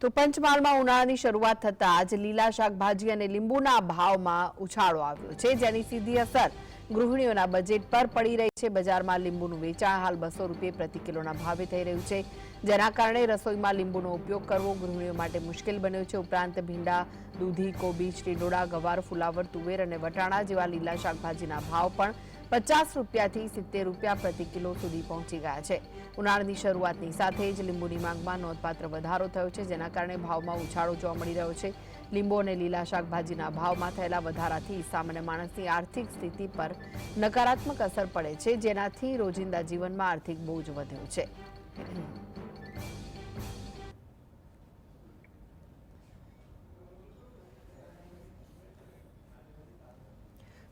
તો પંચમહાલમાં ઉનાળાની શરૂઆત થતાં આજ લીલા શાકભાજી અને લીંબુના ભાવમાં ઉછાળો આવ્યો છે, જેની સીધી અસર ગૃહિણીઓના બજેટ પર પડી રહી છે. બજારમાં લીંબુનું વેચાણ હાલ બસો રૂપિયા પ્રતિ કિલોના ભાવે થઈ રહ્યું છે. જેના કારણે રસોઈમાં લીંબુનો ઉપયોગ કરવો ગૃહિણીઓ માટે મુશ્કેલ બન્યો છે. ઉપરાંત ભીંડા, દૂધી કોબી ટીડોળા, ગવાર, ફુલાવર, તુવેર અને વટાણા જેવા લીલા શાકભાજીના ભાવ પણ પચાસ રૂપિયાથી સિત્તેર રૂપિયા પ્રતિ કિલો સુધી પહોંચી ગયા છે. ઉનાળાની શરૂઆતની સાથે જ લીંબુની માંગમાં નોંધપાત્ર વધારો થયો છે, જેના કારણે ભાવમાં ઉછાળો જોવા મળી રહ્યો છે. લીંબુ અને લીલા શાકભાજીના ભાવમાં થયેલા વધારાથી સામાન્ય માણસની આર્થિક સ્થિતિ પર નકારાત્મક અસર પડે છે, જેનાથી રોજિંદા જીવનમાં આર્થિક બોજ વધ્યો છે.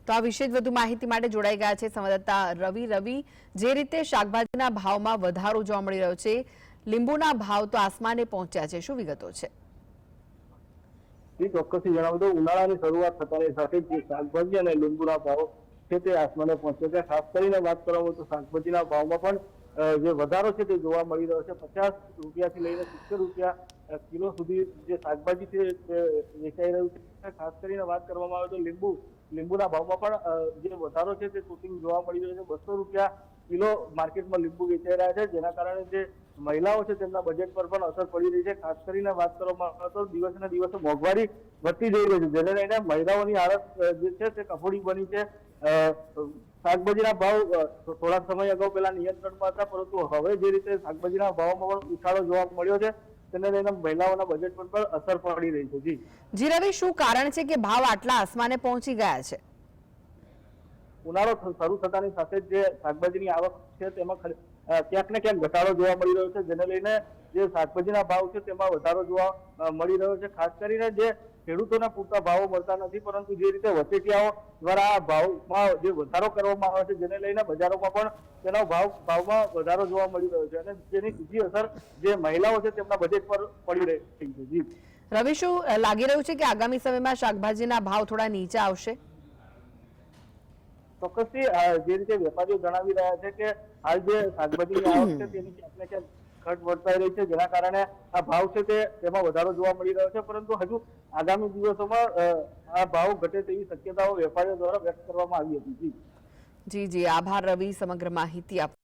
તો આ વિશે જ વધુ માહિતી માટે જોડાઈ ગયા છે સંવાદદાતા રવિ. રવિ, જે રીતે શાકભાજીના ભાવમાં વધારો જોવા મળી રહ્યો છે, લીંબુના ભાવ તો આસમાને પહોંચ્યા છે. શું વિગતો છે? ચોક્કસથી જણાવું તો ઉનાળાની શરૂઆત થતાની સાથે જે શાકભાજી અને લીંબુના ભાવ છે તે આસમાને પહોંચ્યો છે. ખાસ કરીને વાત કરવામાં તો શાકભાજીના ભાવમાં પણ જે વધારો છે તે જોવા મળી રહ્યો છે. પચાસ રૂપિયાથી લઈને સિત્તેર રૂપિયા કિલો સુધી જે શાકભાજી છે વેચાઈ રહ્યું છે ખાસ કરીને વાત કરવામાં આવે તો લીંબુ. લીંબુના ભાવમાં પણ જે વધારો છે, તે શૂટિંગ જોવા મળી રહ્યો છે. બસો રૂપિયા કિલો માર્કેટમાં લીંબુ વેચાઈ રહ્યા છે, જેના કારણે જે મહિલાઓ છે, તેમના બજેટ પર પણ અસર પડી રહી છે. ખાસ કરીને વાત કરવામાં આવે તો દિવસે દિવસે મોંઘવારી વધતી જઈ રહી છે, જેને લઈને મહિલાઓની હાલત જે છે, તે કફોડી બની છે. શાકભાજીના ભાવ થોડા સમય અગાઉ પેલા નિયંત્રણમાં હતા, પરંતુ હવે જે રીતે શાકભાજીના ભાવમાં પણ ઉછાળો જોવા મળ્યો છે તેને લઈને મહિલાઓના બજેટ પર પણ અસર પડી રહી છે. જી. જી રવિ શું કારણ છે કે ભાવ આટલા આસમાને પહોંચી ગયા છે? ઉનાળો શરૂ થતાની સાથે જ શાકભાજીની આવક છે તેમાં ક્યાંક ને ક્યાંક ઘટાડો જોવા મળી રહ્યો છે જેને લઈને જે શાકભાજીના ભાવ છે તેમાં વધારો જોવા મળી રહ્યો છે. ખાસ કરીને જે ખેડૂતોના પૂરતા ભાવો મળતા નથી પરંતુ જે રીતે વચેટિયાઓ દ્વારા ભાવમાં જે વધારો કરવામાં આવે છે જેને લઈને બજારોમાં પણ તેનો ભાવ ભાવમાં વધારો જોવા મળી રહ્યો છે અને તેની સીધી અસર જે મહિલાઓ છે તેમના બજેટ પર પડી રહી છે. જી. રવિ શું લાગી રહ્યું છે કે આગામી સમયમાં શાકભાજીના ભાવ થોડા નીચે આવશે? ચોક્કસથી જે રીતે વેપારીઓ જણાવી રહ્યા છે કે હાલ જે શાકભાજીની આવક છે તેની ક્યાંક ને ક્યાંક ઘટ વર્તાઈ રહી છે, જેના કારણે આ ભાવ છે તે તેમાં વધારો જોવા મળી રહ્યો છે. પરંતુ હજુ આગામી દિવસોમાં આ ભાવ ઘટે તેવી શક્યતાઓ વેપારીઓ દ્વારા વ્યક્ત કરવામાં આવી હતી. જી. જી આભાર રવિ, સમગ્ર માહિતી આપ